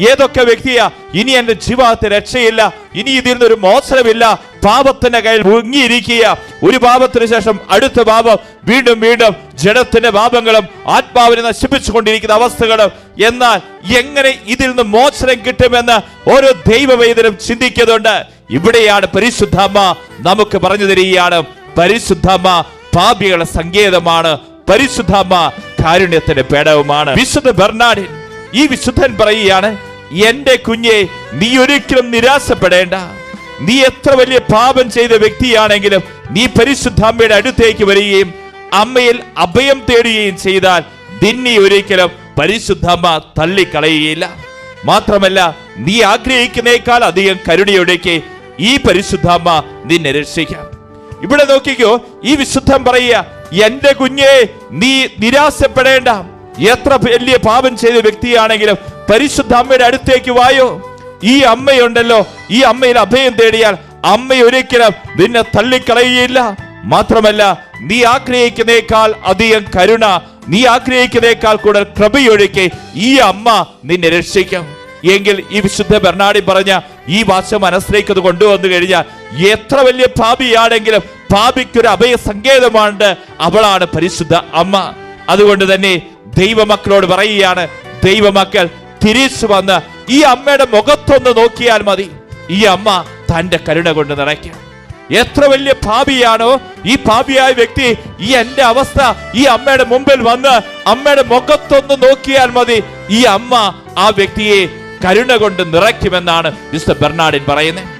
ഏതൊക്കെ വ്യക്തിയാ ഇനി എന്റെ ജീവിതത്തിൽ രക്ഷയില്ല ഇനി ഇതിൽ നിന്നൊരു മോചനമില്ല പാപത്തിന്റെ കയ്യിൽ മുങ്ങിയിരിക്കുക ഒരു പാപത്തിന് ശേഷം അടുത്ത പാപം വീണ്ടും വീണ്ടും ജഡത്തിന്റെ പാപങ്ങളും ആത്മാവിനെ നശിപ്പിച്ചുകൊണ്ടിരിക്കുന്ന അവസ്ഥകളും. എന്നാൽ എങ്ങനെ ഇതിൽ നിന്ന് മോചനം കിട്ടുമെന്ന് ഓരോ ദൈവവേദനം ചിന്തിക്കുന്നുണ്ട്. ഇവിടെയാണ് പരിശുദ്ധമ്മ നമുക്ക് പറഞ്ഞു തരികയാണ്. പരിശുദ്ധമ്മ പാപികളുടെ സങ്കേതമാണ്. പരിശുദ്ധമ്മ കാരുണ്യത്തിന്റെ പേടവുമാണ്. വിശുദ്ധ ബെർണാഡിൻ ഈ വിശുദ്ധൻ പറയുകയാണ് എന്റെ കുഞ്ഞെ നീ ഒരിക്കലും നിരാശപ്പെടേണ്ട. നീ എത്ര വലിയ പാപം ചെയ്ത വ്യക്തിയാണെങ്കിലും നീ പരിശുദ്ധ അമ്മയുടെ അടുത്തേക്ക് വരികയും അമ്മയിൽ അഭയം തേടുകയും ചെയ്താൽ നിന്നെ ഒരിക്കലും പരിശുദ്ധ അമ്മ തള്ളിക്കളയുകയില്ല. മാത്രമല്ല നീ ആഗ്രഹിക്കുന്നേക്കാൾ അധികം കരുണയൊടുക്കി ഈ പരിശുദ്ധ അമ്മ നിന്നെ രക്ഷിക്കാം. ഇവിടെ നോക്കിക്കോ ഈ വിശുദ്ധം പറയുക എന്റെ കുഞ്ഞെ നീ നിരാശപ്പെടേണ്ട. എത്ര വലിയ പാപം ചെയ്ത വ്യക്തിയാണെങ്കിലും പരിശുദ്ധ അമ്മയുടെ അടുത്തേക്ക് വായോ? ഈ അമ്മയുണ്ടല്ലോ. ഈ അമ്മയിൽ അഭയം തേടിയാൽ അമ്മ ഒരിക്കലും നിന്നെ തള്ളിക്കളയുകയില്ല. മാത്രമല്ല നീ ആഗ്രഹിക്കുന്നേക്കാൾ അധികം കരുണ നീ ആഗ്രഹിക്കുന്നേക്കാൾ കൂടുതൽ കൃപയൊഴുക്കി ഈ അമ്മ നിന്നെ രക്ഷിക്കും. എങ്കിൽ ഈ വിശുദ്ധ ബെർണാടി പറഞ്ഞ ഈ വാശം മനസ്സിലേക്ക് അത് കൊണ്ടുവന്നു കഴിഞ്ഞാൽ എത്ര വലിയ പാപിയാണെങ്കിലും പാപിക്കൊരു അഭയ സങ്കേതമാണ് അവളാണ് പരിശുദ്ധ അമ്മ. അതുകൊണ്ട് തന്നെ ദൈവമക്കളോട് പറയുകയാണ് ദൈവമക്കൾ തിരിച്ചു വന്ന് ഈ അമ്മയുടെ മുഖത്തൊന്ന് നോക്കിയാൽ മതി. ഈ അമ്മ തന്റെ കരുണ കൊണ്ട് നിറയ്ക്കും. എത്ര വലിയ പാപിയാണോ ഈ പാപിയായ വ്യക്തി ഈ എന്റെ അവസ്ഥ ഈ അമ്മയുടെ മുമ്പിൽ വന്ന് അമ്മയുടെ മുഖത്തൊന്ന് നോക്കിയാൽ മതി. ഈ അമ്മ ആ വ്യക്തിയെ കരുണ കൊണ്ട് നിറയ്ക്കുമെന്നാണ് മിസ്റ്റർ ബെർണാഡിൻ പറയുന്നത്.